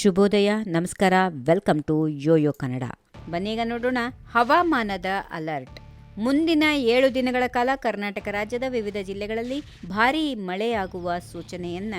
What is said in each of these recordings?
ಶುಭೋದಯ, ನಮಸ್ಕಾರ welcome to Yoyo Kannada ಬನ್ನೀಗ ನೋಡೋಣ, ಹವಾಮಾನದ ಅಲರ್ಟ್ ಮುಂದಿನ ಏಳು ದಿನಗಳ ಕಾಲ ಕರ್ನಾಟಕ ರಾಜ್ಯದ ವಿವಿಧ ಜಿಲ್ಲೆಗಳಲ್ಲಿ ಭಾರೀ ಮಳೆಯಾಗುವ ಸೂಚನೆಯನ್ನ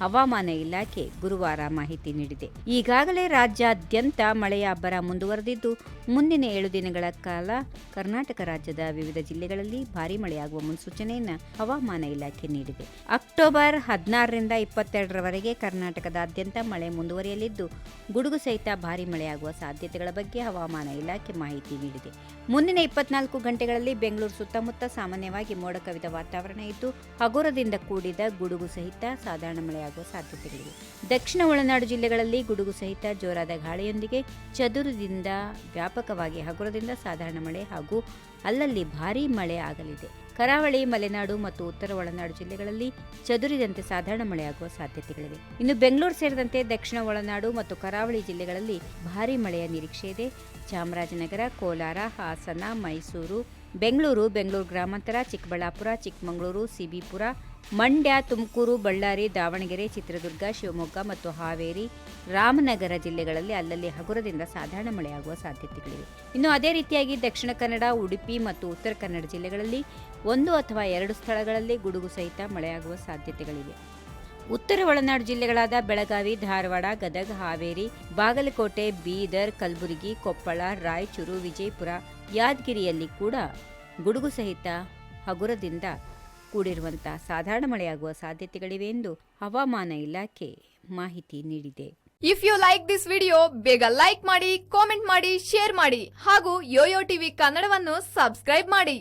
ಹವಾಮಾನ ಇಲಾಖೆ ಗುರುವಾರ ಮಾಹಿತಿ ನೀಡಿದೆ. ಈಗಾಗಲೇ ರಾಜ್ಯಾದ್ಯಂತ ಮಳೆಯ ಅಬ್ಬರ ಮುಂದುವರೆದಿದ್ದು, ಮುಂದಿನ ಏಳು ದಿನಗಳ ಕಾಲ ಕರ್ನಾಟಕ ರಾಜ್ಯದ ವಿವಿಧ ಜಿಲ್ಲೆಗಳಲ್ಲಿ ಭಾರೀ ಮಳೆಯಾಗುವ ಮುನ್ಸೂಚನೆಯನ್ನು ಹವಾಮಾನ ಇಲಾಖೆ ನೀಡಿದೆ. ಅಕ್ಟೋಬರ್ ಹದಿನಾರರಿಂದ ಇಪ್ಪತ್ತೆರಡರವರೆಗೆ ಕರ್ನಾಟಕದಾದ್ಯಂತ ಮಳೆ ಮುಂದುವರಿಯಲಿದ್ದು, ಗುಡುಗು ಸಹಿತ ಭಾರಿ ಮಳೆಯಾಗುವ ಸಾಧ್ಯತೆಗಳ ಬಗ್ಗೆ ಹವಾಮಾನ ಇಲಾಖೆ ಮಾಹಿತಿ ನೀಡಿದೆ. ಮುಂದಿನ ಇಪ್ಪತ್ನಾಲ್ಕು ಗಂಟೆಗಳಲ್ಲಿ ಬೆಂಗಳೂರು ಸುತ್ತಮುತ್ತ ಸಾಮಾನ್ಯವಾಗಿ ಮೋಡ ಕವಿದ ವಾತಾವರಣ ಇದ್ದು, ಹಗುರದಿಂದ ಕೂಡಿದ ಗುಡುಗು ಸಹಿತ ಸಾಧಾರಣ ಮಳೆಯಾಗುವ ಸಾಧ್ಯತೆಗಳಿವೆ. ದಕ್ಷಿಣ ಒಳನಾಡು ಜಿಲ್ಲೆಗಳಲ್ಲಿ ಗುಡುಗು ಸಹಿತ ಜೋರಾದ ಗಾಳಿಯೊಂದಿಗೆ ಚದುರದಿಂದ ವ್ಯಾಪಕವಾಗಿ ಹಗುರದಿಂದ ಸಾಧಾರಣ ಮಳೆ ಹಾಗೂ ಅಲ್ಲಲ್ಲಿ ಭಾರೀ ಮಳೆ ಆಗಲಿದೆ. ಕರಾವಳಿ, ಮಲೆನಾಡು ಮತ್ತು ಉತ್ತರ ಒಳನಾಡು ಜಿಲ್ಲೆಗಳಲ್ಲಿ ಚದುರಿದಂತೆ ಸಾಧಾರಣ ಮಳೆಯಾಗುವ ಸಾಧ್ಯತೆಗಳಿವೆ. ಇನ್ನು ಬೆಂಗಳೂರು ಸೇರಿದಂತೆ ದಕ್ಷಿಣ ಒಳನಾಡು ಮತ್ತು ಕರಾವಳಿ ಜಿಲ್ಲೆಗಳಲ್ಲಿ ಭಾರೀ ಮಳೆಯ ನಿರೀಕ್ಷೆ ಇದೆ. ಚಾಮರಾಜನಗರ, ಕೋಲಾರ, ಹಾಸನ, ಮೈಸೂರು, ಬೆಂಗಳೂರು ಬೆಂಗಳೂರು ಗ್ರಾಮಾಂತರ, ಚಿಕ್ಕಬಳ್ಳಾಪುರ, ಚಿಕ್ಕಮಗಳೂರು, ಸಿಬಿಪುರ ಮಂಡ್ಯ, ತುಮಕೂರು, ಬಳ್ಳಾರಿ, ದಾವಣಗೆರೆ, ಚಿತ್ರದುರ್ಗ, ಶಿವಮೊಗ್ಗ ಮತ್ತು ಹಾವೇರಿ, ರಾಮನಗರ ಜಿಲ್ಲೆಗಳಲ್ಲಿ ಅಲ್ಲಲ್ಲಿ ಹಗುರದಿಂದ ಸಾಧಾರಣ ಮಳೆಯಾಗುವ ಸಾಧ್ಯತೆಗಳಿವೆ. ಇನ್ನು ಅದೇ ರೀತಿಯಾಗಿ ದಕ್ಷಿಣ ಕನ್ನಡ, ಉಡುಪಿ ಮತ್ತು ಉತ್ತರ ಕನ್ನಡ ಜಿಲ್ಲೆಗಳಲ್ಲಿ ಒಂದು ಅಥವಾ ಎರಡು ಸ್ಥಳಗಳಲ್ಲಿ ಗುಡುಗು ಸಹಿತ ಮಳೆಯಾಗುವ ಸಾಧ್ಯತೆಗಳಿವೆ. ಉತ್ತರ ಒಳನಾಡು ಜಿಲ್ಲೆಗಳಾದ ಬೆಳಗಾವಿ, ಧಾರವಾಡ, ಗದಗ, ಹಾವೇರಿ, ಬಾಗಲಕೋಟೆ, ಬೀದರ್, ಕಲಬುರಗಿ, ಕೊಪ್ಪಳ, ರಾಯಚೂರು, ವಿಜಯಪುರ, ಯಾದಗಿರಿಯಲ್ಲಿ ಕೂಡ ಗುಡುಗು ಸಹಿತ ಹಗುರದಿಂದ ಕೂಡಿರುವಂತಹ ಸಾಧಾರಣ ಮಳೆಯಾಗುವ ಸಾಧ್ಯತೆಗಳಿವೆ ಎಂದು ಹವಾಮಾನ ಇಲಾಖೆ ಮಾಹಿತಿ ನೀಡಿದೆ. If you like this video ಬೇಗ ಲೈಕ್ ಮಾಡಿ ಕಾಮೆಂಟ್ ಮಾಡಿ ಶೇರ್ ಮಾಡಿ ಹಾಗೂ ಯೋಯೋ ಟಿವಿ ಕನ್ನಡವನ್ನು ಸಬ್ಸ್ಕ್ರೈಬ್ ಮಾಡಿ.